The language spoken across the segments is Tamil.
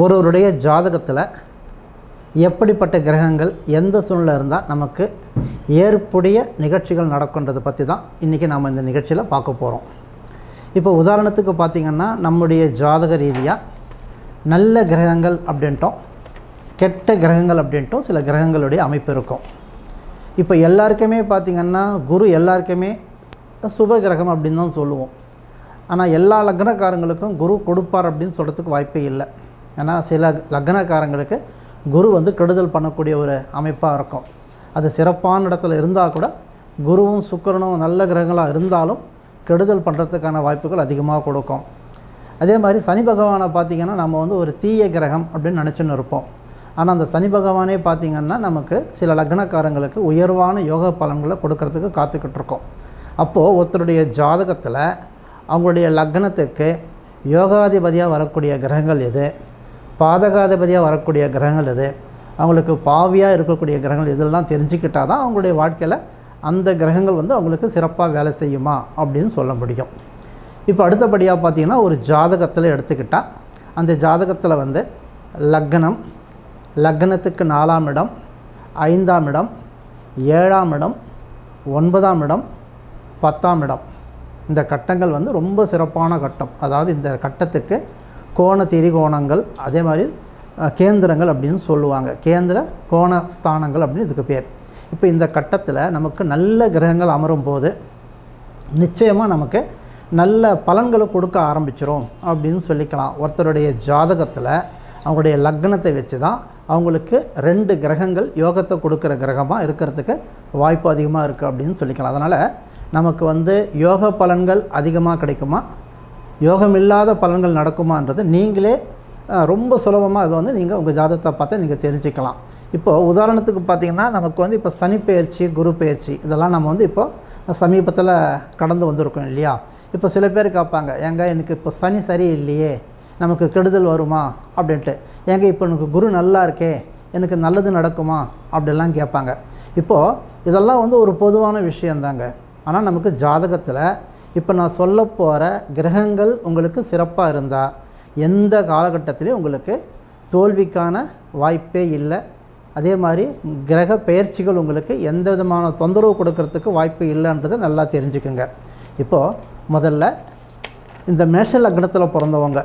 ஒருவருடைய ஜாதகத்தில் எப்படிப்பட்ட கிரகங்கள் எந்த சூழ்நிலை இருந்தால் நமக்கு ஏற்புடைய நிகழ்ச்சிகள் நடக்குன்றதை பற்றி தான் இன்றைக்கி நாம் இந்த நிகழ்ச்சியில் பார்க்க போகிறோம் இப்போ உதாரணத்துக்கு பார்த்திங்கன்னா நம்முடைய ஜாதக ரீதியாக நல்ல கிரகங்கள் அப்படின்ட்டோம் கெட்ட கிரகங்கள் அப்படின்ட்டும் சில கிரகங்களுடைய அமைப்பு இருக்கும். இப்போ எல்லாருக்குமே பார்த்திங்கன்னா குரு எல்லாருக்குமே சுப கிரகம் அப்படின்னு தான் சொல்லுவோம். ஆனால் எல்லா லக்னக்காரங்களுக்கும் குரு கொடுப்பார் அப்படின்னு சொல்கிறதுக்கு வாய்ப்பே இல்லை. ஏன்னா சில லக்னக்காரங்களுக்கு குரு வந்து கெடுதல் பண்ணக்கூடிய ஒரு அமைப்பாக இருக்கும். அது சிறப்பான இடத்துல இருந்தால் கூட குருவும் சுக்கரனும் நல்ல கிரகங்களாக இருந்தாலும் கெடுதல் பண்ணுறதுக்கான வாய்ப்புகள் அதிகமாக கொடுக்கும். அதே மாதிரி சனி பகவானை பார்த்திங்கன்னா நம்ம வந்து ஒரு தீய கிரகம் அப்படின்னு நினச்சின்னு இருப்போம். ஆனால் அந்த சனி பகவானே பார்த்திங்கன்னா நமக்கு சில லக்னக்காரங்களுக்கு உயர்வான யோக பலன்களை கொடுக்கறதுக்கு காத்துக்கிட்டு இருக்கோம். அப்போது ஒருத்தருடைய ஜாதகத்தில் அவங்களுடைய லக்னத்துக்கு யோகாதிபதியாக வரக்கூடிய கிரகங்கள் எது? பாதகாதிபதியாக வரக்கூடிய கிரகங்கள் எது? அவங்களுக்கு பாவியாக இருக்கக்கூடிய கிரகங்கள் இதெல்லாம் தெரிஞ்சுக்கிட்டால் தான் அவங்களுடைய வாழ்க்கையில் அந்த கிரகங்கள் வந்து அவங்களுக்கு சிறப்பாக வேலை செய்யுமா அப்படின்னு சொல்ல முடியும். இப்போ அடுத்தபடியாக பார்த்திங்கன்னா ஒரு ஜாதகத்தில் எடுத்துக்கிட்டால் அந்த ஜாதகத்தில் வந்து லக்னம் லக்னத்துக்கு நாலாம் இடம் ஐந்தாம் இடம் ஏழாம் இடம் ஒன்பதாம் இடம் பத்தாம் இடம். இந்த கட்டங்கள் வந்து ரொம்ப சிறப்பான கட்டம். அதாவது இந்த கட்டத்துக்கு கோண திரிகோணங்கள் அதே மாதிரி கேந்திரங்கள் அப்படின்னு சொல்லுவாங்க. கேந்திர கோண ஸ்தானங்கள் அப்படின்னு இதுக்கு பேர். இப்போ இந்த கட்டத்தில் நமக்கு நல்ல கிரகங்கள் அமரும் போது நிச்சயமாக நமக்கு நல்ல பலன்களை கொடுக்க ஆரம்பிச்சிரும் அப்படின்னு சொல்லிக்கலாம். ஒருத்தருடைய ஜாதகத்தில் அவங்களுடைய லக்னத்தை வச்சு தான் அவங்களுக்கு ரெண்டு கிரகங்கள் யோகத்தை கொடுக்குற கிரகமாக இருக்கிறதுக்கு வாய்ப்பு அதிகமாக இருக்குது அப்படின்னு சொல்லிக்கலாம். அதனால் நமக்கு வந்து யோக பலன்கள் அதிகமாக கிடைக்குமா? யோகம் இல்லாத பலன்கள் நடக்குமான்றது நீங்களே ரொம்ப சுலபமாக இதை வந்து நீங்கள் உங்கள் ஜாதகத்தை பார்த்து நீங்கள் தெரிஞ்சுக்கலாம். இப்போது உதாரணத்துக்கு பார்த்தீங்கன்னா நமக்கு வந்து இப்போ சனி பயிற்சி குரு பயிற்சி இதெல்லாம் நம்ம வந்து இப்போ சமீபத்தில் கடந்து வந்திருக்கோம் இல்லையா? இப்போ சில பேர் கேட்பாங்க ஏங்க எனக்கு இப்போ சனி சரி இல்லையே நமக்கு கெடுதல் வருமா? அப்படின்ட்டு. ஏங்க இப்போ எனக்கு குரு நல்லா இருக்கே எனக்கு நல்லது நடக்குமா? அப்படிலாம் கேட்பாங்க. இப்போது இதெல்லாம் வந்து ஒரு பொதுவான விஷயந்தாங்க. ஆனால் நமக்கு ஜாதகத்தில் இப்போ நான் சொல்ல போகிற கிரகங்கள் உங்களுக்கு சிறப்பாக இருந்தால் எந்த காலகட்டத்திலையும் உங்களுக்கு தோல்விக்கான வாய்ப்பே இல்லை. அதே மாதிரி கிரக பயிற்சிகள் உங்களுக்கு எந்த விதமான தொந்தரவு கொடுக்கறதுக்கு வாய்ப்பு இல்லைன்றதை நல்லா தெரிஞ்சுக்குங்க. இப்போது முதல்ல இந்த மேஷ லக்னத்தில் பிறந்தவங்க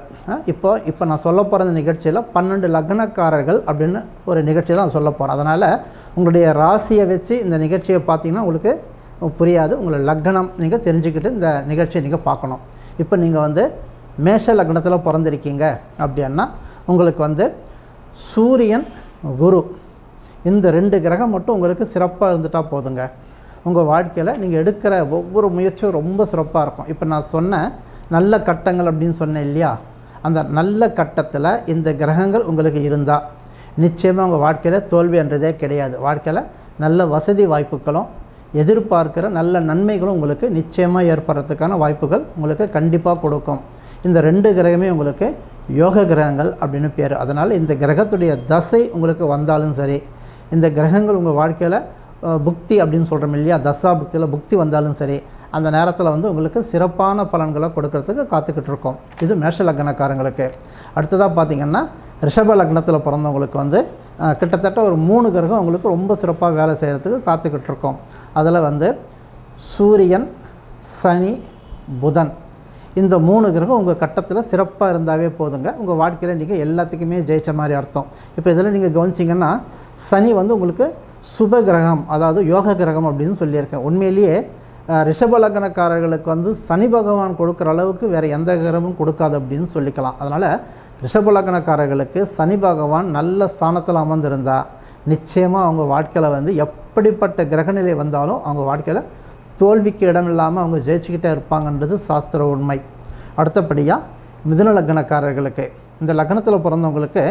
இப்போ இப்போ நான் சொல்ல போகிற இந்த நிகழ்ச்சியில் பன்னெண்டு லக்னக்காரர்கள் அப்படின்னு ஒரு நிகழ்ச்சி தான் சொல்ல போகிறேன் அதனால் உங்களுடைய ராசியை வச்சு இந்த நிகழ்ச்சியை பார்த்தீங்கன்னா உங்களுக்கு புரியாது உங்களை லக்னம் நீங்கள் தெரிஞ்சுக்கிட்டு இந்த நிகழ்ச்சியை நீங்கள் பார்க்கணும். இப்போ நீங்கள் வந்து மேஷ லக்னத்தில் பிறந்திருக்கீங்க அப்படின்னா உங்களுக்கு வந்து சூரியன் குரு இந்த ரெண்டு கிரகம் மட்டும் உங்களுக்கு சிறப்பாக இருந்துட்டால் போதுங்க. உங்கள் வாழ்க்கையில் நீங்கள் எடுக்கிற ஒவ்வொரு முயற்சியும் ரொம்ப சிறப்பாக இருக்கும். இப்போ நான் சொன்ன நல்ல கட்டங்கள் அப்படின்னு சொன்னேன் இல்லையா? அந்த நல்ல கட்டத்தில் இந்த கிரகங்கள் உங்களுக்கு இருந்தால் நிச்சயமாக உங்கள் வாழ்க்கையில் தோல்வின்றதே கிடையாது. வாழ்க்கையில் நல்ல வசதி வாய்ப்புகளும் எதிர்பார்க்கிற நல்ல நன்மைகளும் உங்களுக்கு நிச்சயமாக ஏற்படுறதுக்கான வாய்ப்புகள் உங்களுக்கு கண்டிப்பாக கொடுக்கும். இந்த ரெண்டு கிரகமே உங்களுக்கு யோக கிரகங்கள் அப்படின்னு பேர். அதனால் இந்த கிரகத்துடைய தசை உங்களுக்கு வந்தாலும் சரி இந்த கிரகங்கள் உங்கள் வாழ்க்கையில் புக்தி அப்படின்னு சொல்கிறோம் இல்லையா? தசா புக்தியில் புக்தி வந்தாலும் சரி அந்த நேரத்தில் வந்து உங்களுக்கு சிறப்பான பலன்களை கொடுக்கறதுக்கு காத்துக்கிட்டு இருக்கோம். இது மேஷ லக்னக்காரங்களுக்கு. அடுத்ததாக பார்த்திங்கன்னா ரிஷப லக்னத்தில் பிறந்தவங்களுக்கு வந்து கிட்டத்தட்ட ஒரு மூணு கிரகம் உங்களுக்கு ரொம்ப சிறப்பாக வேலை செய்கிறதுக்கு காத்துக்கிட்டு இருக்கோம் அதில் வந்து சூரியன் சனி புதன். இந்த மூணு கிரகம் உங்கள் கட்டத்தில் சிறப்பாக இருந்தாவே போதுங்க. உங்கள் வாழ்க்கையில் நீங்கள் எல்லாத்துக்குமே ஜெயிச்ச மாதிரி அர்த்தம். இப்போ இதில் நீங்கள் கவனிச்சிங்கன்னா சனி வந்து உங்களுக்கு சுப கிரகம் அதாவது யோக கிரகம் அப்படின்னு சொல்லியிருக்கேன். உண்மையிலேயே அஹ், ரிஷப லக்னக்காரர்களுக்கு வந்து சனி பகவான் கொடுக்குற அளவுக்கு வேறு எந்த கிரகமும் கொடுக்காது அப்படின்னு சொல்லிக்கலாம். அதனால் ரிஷபலக்கணக்காரர்களுக்கு சனி பகவான் நல்ல ஸ்தானத்தில் அமர்ந்திருந்தா நிச்சயமாக அவங்க வாழ்க்கையில் வந்து எப்படிப்பட்ட கிரகநிலை வந்தாலும் அவங்க வாழ்க்கையில் தோல்விக்கு இடம் இல்லாமல் அவங்க ஜெயிச்சுக்கிட்டே இருப்பாங்கன்றது சாஸ்திர உண்மை. அடுத்தபடியாக மிதுன லக்னக்காரர்களுக்கு. இந்த லக்னத்தில் பிறந்தவங்களுக்கு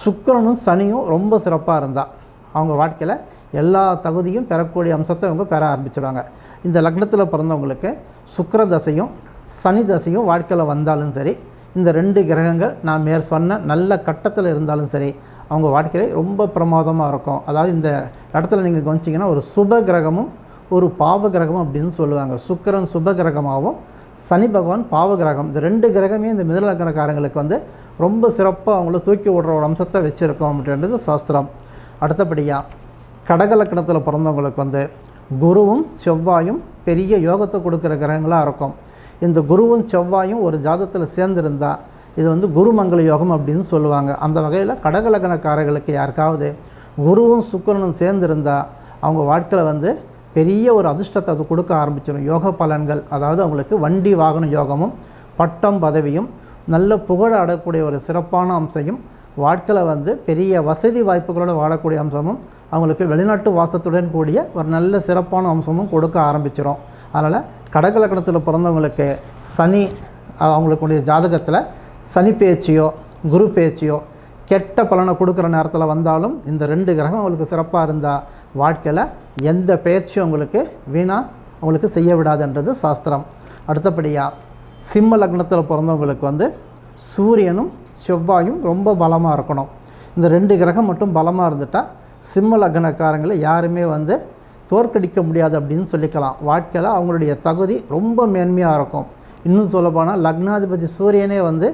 சுக்கரனும் சனியும் ரொம்ப சிறப்பாக இருந்தால் அவங்க வாழ்க்கையில் எல்லா தகுதியும் பெறக்கூடிய அம்சத்தை அவங்க பெற ஆரம்பிச்சிடுவாங்க இந்த லக்னத்தில் பிறந்தவங்களுக்கு சுக்கர தசையும் சனி தசையும் வாழ்க்கையில் வந்தாலும் சரி இந்த ரெண்டு கிரகங்கள் நான் மேற் சொன்ன நல்ல கட்டத்தில் இருந்தாலும் சரி அவங்க வாழ்க்கையில் ரொம்ப பிரமாதமாக இருக்கும். அதாவது இந்த இடத்துல நீங்கள் கவனிச்சிங்கன்னா ஒரு சுப கிரகமும் ஒரு பாவ கிரகமும் அப்படின்னு சொல்லுவாங்க. சுக்கிரன் சுப கிரகமாகவும் சனி பகவான் பாவ கிரகம். இந்த ரெண்டு கிரகமே இந்த மிதலக்கணக்காரங்களுக்கு வந்து ரொம்ப சிறப்பாக அவங்கள தூக்கி விடுற ஒரு அம்சத்தை வச்சுருக்கோம் அப்படின்றது சாஸ்திரம். அடுத்தபடியாக கடகலக்கணத்தில் பிறந்தவங்களுக்கு வந்து குருவும் செவ்வாயும் பெரிய யோகத்தை கொடுக்குற கிரகங்களாக இருக்கும். இந்த குருவும் செவ்வாயும் ஒரு ஜாதத்தில் சேர்ந்திருந்தால் இது வந்து குருமங்கள யோகம் அப்படின்னு சொல்லுவாங்க. அந்த வகையில் கடகலக்கணக்காரர்களுக்கு யாருக்காவது குருவும் சுக்கிரனும் சேர்ந்திருந்தால் அவங்க வாழ்க்கையில் வந்து பெரிய ஒரு அதிர்ஷ்டத்தை அது கொடுக்க ஆரம்பிச்சிடும். யோக பலன்கள் அதாவது அவங்களுக்கு வண்டி வாகன யோகமும் பட்டம் பதவியும் நல்ல புகழ அடக்கூடிய ஒரு சிறப்பான அம்சையும் வாழ்க்கையில் வந்து பெரிய வசதி வாய்ப்புகளோடு வாழக்கூடிய அம்சமும் அவங்களுக்கு வெளிநாட்டு வாசத்துடன் கூடிய ஒரு நல்ல சிறப்பான அம்சமும் கொடுக்க ஆரம்பிச்சிடும் அதனால் கடகலக்கணத்தில் பிறந்தவங்களுக்கு சனி அவங்களுக்குடைய ஜாதகத்தில் சனி பேச்சியோ குரு பேச்சியோ கெட்ட பலனை கொடுக்குற நேரத்தில் வந்தாலும் இந்த ரெண்டு கிரகம் அவங்களுக்கு சிறப்பாக இருந்தால் வாழ்க்கையில் எந்த பயிற்சியும் உங்களுக்கு வீணாக அவங்களுக்கு செய்ய விடாதுன்றது சாஸ்திரம். அடுத்தபடியாக சிம்ம லக்னத்தில் பிறந்தவங்களுக்கு வந்து சூரியனும் செவ்வாயும் ரொம்ப பலமாக இருக்கணும். இந்த ரெண்டு கிரகம் மட்டும் பலமாக இருந்துட்டால் சிம்ம லக்னக்காரங்களை யாருமே வந்து தோற்கடிக்க முடியாது அப்படின்னு சொல்லிக்கலாம். வாழ்க்கையில் அவங்களுடைய தகுதி ரொம்ப மேன்மையாக இருக்கும். இன்னும் சொல்லப்போனால் லக்னாதிபதி சூரியனே வந்து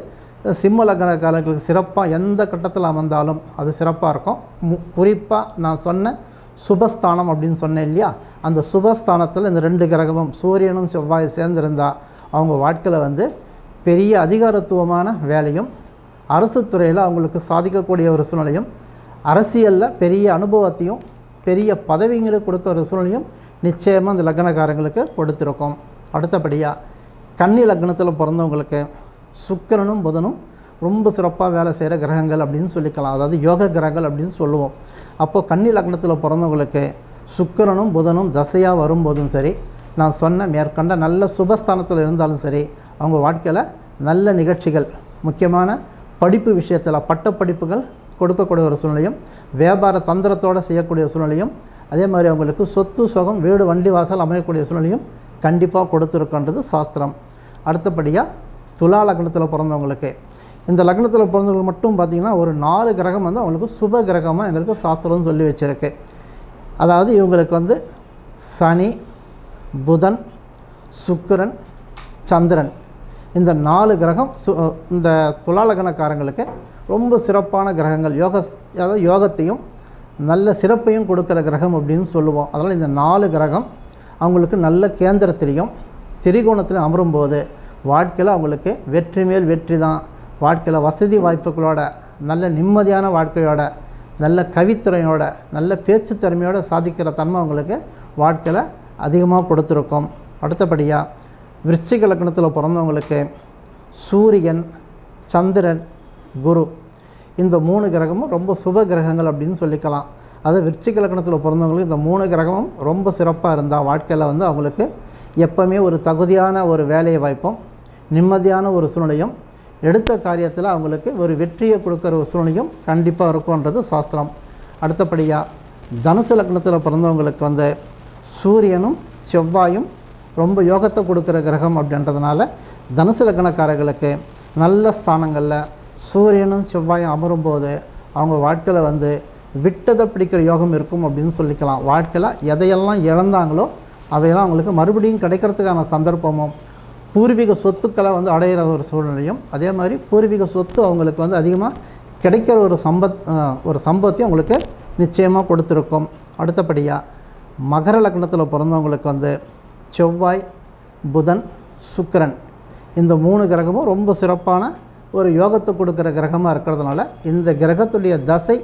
சிம்ம லக்னக்காரர்களுக்கு சிறப்பாக எந்த கட்டத்தில் அமர்ந்தாலும் அது சிறப்பாக இருக்கும். மு குறிப்பாக நான் சொன்ன சுபஸ்தானம் அப்படின்னு சொன்னேன் இல்லையா? அந்த சுபஸ்தானத்தில் இந்த ரெண்டு கிரகமும் சூரியனும் செவ்வாய் சேர்ந்திருந்தால் அவங்க வாழ்க்கையில் வந்து பெரிய அதிகாரத்துவமான வேலையும் அரசு துறையில் அவங்களுக்கு சாதிக்கக்கூடிய ஒரு சூழ்நிலையும் அரசியலில் பெரிய அனுபவத்தையும் பெரிய பதவிங்களை கொடுக்குற சூழ்நிலையும் நிச்சயமாக அந்த லக்னக்காரங்களுக்கு கொடுத்துருக்கோம். அடுத்தபடியாக கன்னி லக்னத்தில் பிறந்தவங்களுக்கு சுக்கிரனும் புதனும் ரொம்ப சிறப்பாக வேலை செய்கிற கிரகங்கள் அப்படின்னு சொல்லிக்கலாம். அதாவது யோக கிரகங்கள் அப்படின்னு சொல்லுவோம். அப்போது கன்னி லக்னத்தில் பிறந்தவங்களுக்கு சுக்கிரனும் புதனும் தசையாக வரும்போதும் சரி நான் சொன்ன மேற்கண்ட நல்ல சுபஸ்தானத்தில் இருந்தாலும் சரி அவங்க வாழ்க்கையில் நல்ல நிகழ்ச்சிகள் முக்கியமான படிப்பு விஷயத்தில் பட்டப்படிப்புகள் கொடுக்கக்கூடிய ஒரு சூழ்நிலையும் வியாபார தந்திரத்தோடு செய்யக்கூடிய சூழ்நிலையும் அதே மாதிரி அவங்களுக்கு சொத்து சுகம் வீடு வண்டி வாசல் அமையக்கூடிய சூழ்நிலையும் கண்டிப்பாக கொடுத்துருக்கன்றது சாஸ்திரம். அடுத்தபடியாக துலா லக்னத்தில் பிறந்தவங்களுக்கு. இந்த லக்னத்தில் பிறந்தவங்களுக்கு மட்டும் பார்த்திங்கன்னா ஒரு நாலு கிரகம் வந்து அவங்களுக்கு சுப கிரகமாக எங்களுக்கு சாஸ்திரம்னு சொல்லி வச்சுருக்கு. அதாவது இவங்களுக்கு வந்து சனி புதன் சுக்கிரன் சந்திரன். இந்த நாலு கிரகம் சு இந்த துலாலகணக்காரங்களுக்கு ரொம்ப சிறப்பான கிரகங்கள். யோக அதாவது யோகத்தையும் நல்ல சிறப்பையும் கொடுக்குற கிரகம் அப்படின்னு சொல்லுவோம். அதனால் இந்த நாலு கிரகம் அவங்களுக்கு நல்ல கேந்திரத்திலையும் திரிகோணத்திலும் அமரும்போது வாழ்க்கையில் அவங்களுக்கு வெற்றி மேல் வெற்றி தான். வாழ்க்கையில் வசதி வாய்ப்புகளோட நல்ல நிம்மதியான வாழ்க்கையோட நல்ல கவித்துறையோட நல்ல பேச்சு திறமையோட சாதிக்கிற தன்மை அவங்களுக்கு வாழ்க்கையில் அதிகமாக கொடுத்துருக்கோம். அடுத்தபடியாக விருச்சிக லக்னத்தில் பிறந்தவங்களுக்கு சூரியன் சந்திரன் குரு. இந்த மூணு கிரகமும் ரொம்ப சுப கிரகங்கள் அப்படின்னு சொல்லிக்கலாம். அதாவது விருச்சிக லக்னத்தில் பிறந்தவங்களுக்கு இந்த மூணு கிரகமும் ரொம்ப சிறப்பாக இருந்தால் வாழ்க்கையில் வந்து அவங்களுக்கு எப்போவுமே ஒரு தகுதியான ஒரு வேலையை வாய்ப்பும் நிம்மதியான ஒரு சூழ்நிலையும் எடுத்த காரியத்தில் அவங்களுக்கு ஒரு வெற்றியை கொடுக்குற ஒரு சூழ்நிலையும் கண்டிப்பாக இருக்கும்ன்றது சாஸ்திரம். அடுத்தபடியாக தனுசு லக்னத்தில் பிறந்தவங்களுக்கு வந்து சூரியனும் செவ்வாயும் ரொம்ப யோகத்தை கொடுக்குற கிரகம் அப்படின்றதுனால தனுசு லக்னக்காரர்களுக்கு நல்ல ஸ்தானங்களில் சூரியனும் செவ்வாயும் அமரும்போது அவங்க வாழ்க்கையில் வந்து விட்டதை பிடிக்கிற யோகம் இருக்கும் அப்படின்னு சொல்லிக்கலாம். வாழ்க்கையில் எதையெல்லாம் இழந்தாங்களோ அதையெல்லாம் அவங்களுக்கு மறுபடியும் கிடைக்கிறதுக்கான சந்தர்ப்பமும் பூர்வீக சொத்துக்களை வந்து அடையிற ஒரு சூழ்நிலையும் அதே மாதிரி பூர்வீக சொத்து அவங்களுக்கு வந்து அதிகமாக கிடைக்கிற ஒரு சம்பத் ஒரு சம்பவத்தையும் அவங்களுக்கு நிச்சயமாக கொடுத்துருக்கும். அடுத்தபடியாக மகர லக்னத்தில் பிறந்தவங்களுக்கு வந்து செவ்வாய் புதன் சுக்கிரன் இந்த மூணு கிரகமும் ரொம்ப சிறப்பான ஒரு யோகத்தை கொடுக்குற கிரகமாக இருக்கிறதுனால இந்த கிரகத்துடைய தசை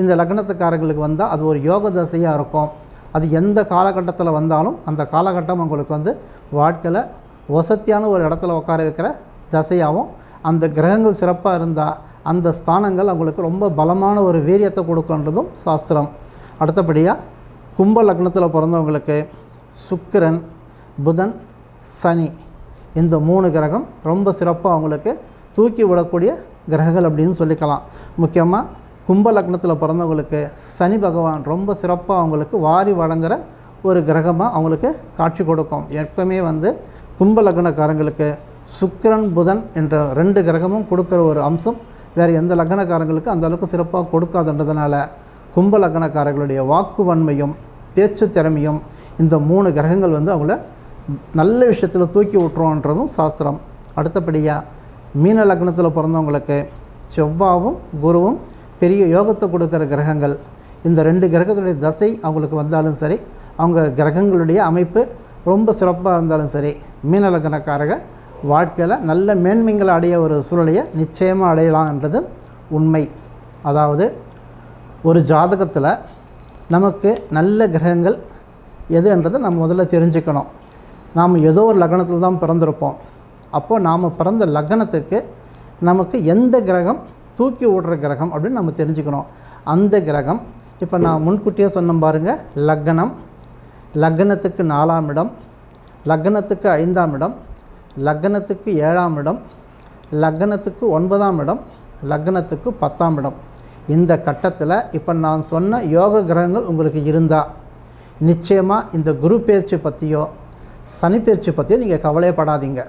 இந்த லக்னத்துக்காரர்களுக்கு வந்தால் அது ஒரு யோக தசையாக இருக்கும். அது எந்த காலகட்டத்தில் வந்தாலும் அந்த காலகட்டம் உங்களுக்கு வந்து வாழ்க்கையில் வசத்தியான ஒரு இடத்துல உட்கார வைக்கிற தசையாகவும் அந்த கிரகங்கள் சிறப்பாக இருந்தால் அந்த ஸ்தானங்கள் அவங்களுக்கு ரொம்ப பலமான ஒரு வீரியத்தை கொடுக்குன்றதும் சாஸ்திரம். அடுத்தபடியாக கும்ப லக்னத்தில் பிறந்தவங்களுக்கு சுக்கிரன் புதன் சனி இந்த மூணு கிரகம் ரொம்ப சிறப்பாக அவங்களுக்கு தூக்கி விடக்கூடிய கிரகங்கள் அப்படின்னு சொல்லிக்கலாம். முக்கியமாக கும்ப லக்னத்தில் பிறந்தவங்களுக்கு சனி பகவான் ரொம்ப சிறப்பாக அவங்களுக்கு வாரி வழங்குற ஒரு கிரகமாக அவங்களுக்கு காட்சி கொடுக்கும். எப்பவுமே வந்து கும்ப லக்னக்காரங்களுக்கு சுக்கிரன் புதன் என்ற ரெண்டு கிரகமும் கொடுக்குற ஒரு அம்சம் வேறு எந்த லக்னக்காரங்களுக்கு அந்தளவுக்கு சிறப்பாக கொடுக்காதுன்றதுனால கும்ப லக்னக்காரர்களுடைய வாக்கு வன்மையும் பேச்சு திறமையும் இந்த மூணு கிரகங்கள் வந்து அவங்கள நல்ல விஷயத்தில் தூக்கி விட்டுருவோன்றதும் சாஸ்திரம். அடுத்தபடியாக மீன லக்னத்தில் பிறந்தவங்களுக்கு செவ்வாவும் குருவும் பெரிய யோகத்தை கொடுக்குற கிரகங்கள். இந்த ரெண்டு கிரகத்துடைய தசை அவங்களுக்கு வந்தாலும் சரி அவங்க கிரகங்களுடைய அமைப்பு ரொம்ப சிறப்பாக இருந்தாலும் சரி மீன லக்னக்காரங்க வாழ்க்கையில் நல்ல மேன்மைங்களை அடைய ஒரு சூழ்நிலையை நிச்சயமாக அடையலாம்ன்றது உண்மை. அதாவது ஒரு ஜாதகத்தில் நமக்கு நல்ல கிரகங்கள் எதுன்றதை நம்ம முதல்ல தெரிஞ்சுக்கணும். நாம் ஏதோ ஒரு லக்னத்தில் தான் பிறந்திருப்போம். அப்போது நாம் பிறந்த லக்னத்துக்கு நமக்கு எந்த கிரகம் தூக்கி விடுற கிரகம் அப்படின்னு நம்ம தெரிஞ்சுக்கணும். அந்த கிரகம் இப்போ நான் முன்கூட்டியே சொன்னோம் பாருங்கள் லக்னம். லக்னத்துக்கு நாலாம் இடம். லக்னத்துக்கு ஐந்தாம் இடம். லக்னத்துக்கு ஏழாம் இடம். லக்னத்துக்கு ஒன்பதாம் இடம். லக்னத்துக்கு பத்தாம் இடம். இந்த கட்டத்தில் இப்போ நான் சொன்ன யோக கிரகங்கள் உங்களுக்கு இருந்தால் நிச்சயமாக இந்த குரு பயிற்சி பற்றியோ சனி பயிற்சி பற்றியோ நீங்கள் கவலைப்படாதீங்க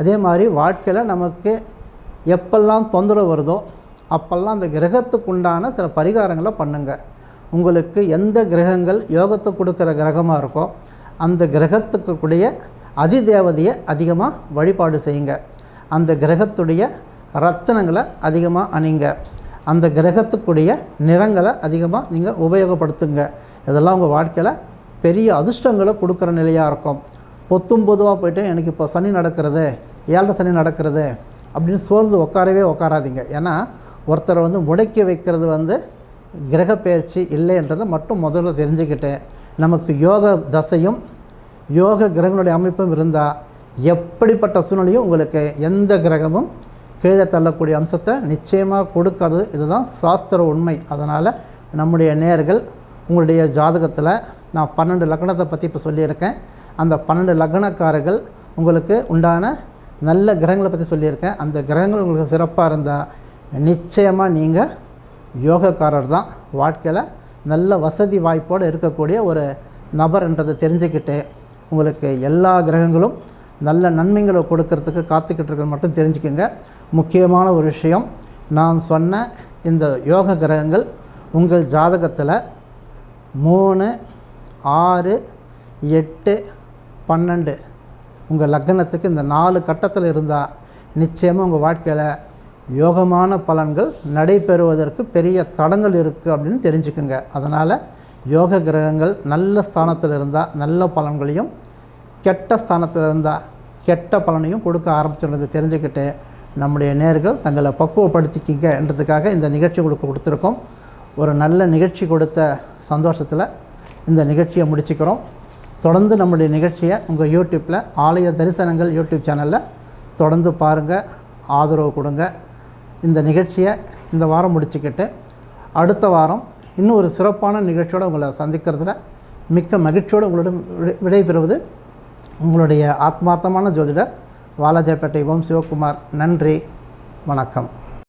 அதே மாதிரி வாழ்க்கையில் நமக்கு எப்பெல்லாம் தொந்தரவு வருதோ அப்போல்லாம் அந்த கிரகத்துக்கு உண்டான சில பரிகாரங்களை பண்ணுங்கள் உங்களுக்கு எந்த கிரகங்கள் யோகத்தை கொடுக்குற கிரகமாக இருக்கோ அந்த கிரகத்துக்கு கூடிய அதிதேவதையை அதிகமாக வழிபாடு செய்யுங்க. அந்த கிரகத்துடைய ரத்தனங்களை அதிகமாக அணிங்க. அந்த கிரகத்துக்குடைய நிறங்களை அதிகமாக நீங்கள் உபயோகப்படுத்துங்க. இதெல்லாம் உங்கள் வாழ்க்கையில் பெரிய அதிர்ஷ்டங்களை கொடுக்குற நிலையாக இருக்கும். பொத்தும் பொதுவாக போய்ட்டு எனக்கு இப்போ சனி நடக்கிறது ஏழரை சனி நடக்கிறது அப்படின்னு சோர்ந்து உட்காரவே உட்காராதீங்க ஏன்னா ஒருத்தரை வந்து முடக்கி வைக்கிறது வந்து கிரக பயிற்சி இல்லைன்றதை மட்டும் முதல்ல தெரிஞ்சுக்கிட்டு நமக்கு யோக தசையும் யோக கிரகங்களுடைய அமைப்பும் இருந்தால் எப்படிப்பட்ட சூழ்நிலையும் உங்களுக்கு எந்த கிரகமும் கீழே தள்ளக்கூடிய அம்சத்தை நிச்சயமாக கொடுக்காது. இதுதான் சாஸ்திர உண்மை. அதனால் நம்முடைய நேர்கள் உங்களுடைய ஜாதகத்தில் நான் பன்னெண்டு லக்னத்தை பற்றி இப்போ சொல்லியிருக்கேன். அந்த பன்னெண்டு லக்னக்காரர்கள் உங்களுக்கு உண்டான நல்ல கிரகங்களை பற்றி சொல்லியிருக்கேன். அந்த கிரகங்கள் உங்களுக்கு சிறப்பாக இருந்தால் நிச்சயமாக நீங்கள் யோகக்காரர் தான். வாழ்க்கையில் நல்ல வசதி வாய்ப்போடு இருக்கக்கூடிய ஒரு நபர்ன்றதை தெரிஞ்சுக்கிட்டு உங்களுக்கு எல்லா கிரகங்களும் நல்ல நன்மைகளை கொடுக்கறதுக்கு காத்துக்கிட்டு இருக்கிற மட்டும் தெரிஞ்சுக்கோங்க. முக்கியமான ஒரு விஷயம் நான் சொன்ன இந்த யோக கிரகங்கள் உங்கள் ஜாதகத்தில் மூணு ஆறு எட்டு பன்னெண்டு. உங்கள் லக்னத்துக்கு இந்த நாலு கட்டத்தில் இருந்தால் நிச்சயமாக உங்கள் வாழ்க்கையில் யோகமான பலன்கள் நடைபெறுவதற்கு பெரிய தடங்கள் இருக்குது அப்படின்னு தெரிஞ்சுக்குங்க. அதனால் யோக கிரகங்கள் நல்ல ஸ்தானத்தில் இருந்தால் நல்ல பலன்களையும் கெட்ட ஸ்தானத்தில் இருந்தால் கெட்ட பலனையும் கொடுக்க ஆரம்பிச்சிருந்தது தெரிஞ்சுக்கிட்டு நம்முடைய நேர்கள் தங்களை பக்குவப்படுத்திக்கிங்க என்றதுக்காக இந்த நிகழ்ச்சி உங்களுக்கு கொடுத்துருக்கோம். ஒரு நல்ல நிகழ்ச்சி கொடுத்த சந்தோஷத்தில் இந்த நிகழ்ச்சியை முடிச்சுக்கிறோம். தொடர்ந்து நம்முடைய நிகழ்ச்சியை உங்கள் யூடியூப்பில் ஆலய தரிசனங்கள் யூடியூப் சேனலில் தொடர்ந்து பாருங்கள் ஆதரவு கொடுங்க. இந்த நிகழ்ச்சியை இந்த வாரம் முடிச்சுக்கிட்டு அடுத்த வாரம் இன்னும் ஒரு சிறப்பான நிகழ்ச்சியோடு உங்களை சந்திக்கிறதுல மிக்க மகிழ்ச்சியோடு உங்களிடம் விடை விடைபெறுவது உங்களுடைய ஆத்மார்த்தமான ஜோதிடர் வாலாஜாப்பேட்டை ஓம் சிவகுமார். நன்றி வணக்கம்.